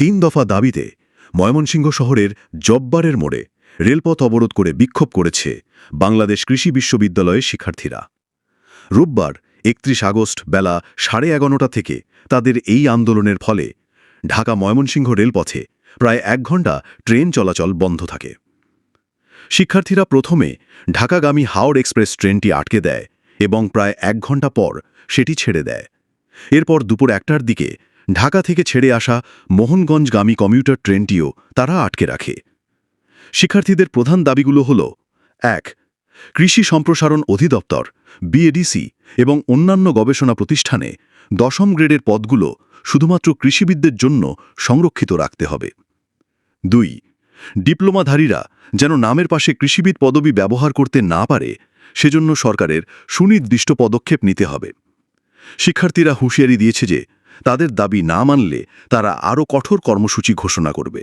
তিন দফা দাবিতে ময়মনসিংহ শহরের জব্বারের মোড়ে রেলপথ অবরোধ করে বিক্ষোভ করেছে বাংলাদেশ কৃষি বিশ্ববিদ্যালয়ের শিক্ষার্থীরা। রোববার একত্রিশ আগস্ট বেলা সাড়ে এগারোটা থেকে তাদের এই আন্দোলনের ফলে ঢাকা ময়মনসিংহ রেলপথে প্রায় এক ঘণ্টা ট্রেন চলাচল বন্ধ থাকে। শিক্ষার্থীরা প্রথমে ঢাকাগামী হাওড় এক্সপ্রেস ট্রেনটি আটকে দেয় এবং প্রায় এক ঘণ্টা পর সেটি ছেড়ে দেয়। এরপর দুপুর একটার দিকে ঢাকা থেকে ছেড়ে আসা মোহনগঞ্জগামী কমিউটার ট্রেনটিও তারা আটকে রাখে। শিক্ষার্থীদের প্রধান দাবিগুলো হল, এক, কৃষি সম্প্রসারণ অধিদপ্তর, বিএডিসি, এবং অন্যান্য গবেষণা প্রতিষ্ঠানে দশম গ্রেডের পদগুলো শুধুমাত্র কৃষিবিদদের জন্য সংরক্ষিত রাখতে হবে। দুই, ডিপ্লোমাধারীরা যেন নামের পাশে কৃষিবিদ পদবি ব্যবহার করতে না পারে, সেজন্য সরকারের সুনির্দিষ্ট পদক্ষেপ নিতে হবে। শিক্ষার্থীরা হুঁশিয়ারি দিয়েছে যে তাদের দাবি না মানলে তারা আরও কঠোর কর্মসূচি ঘোষণা করবে।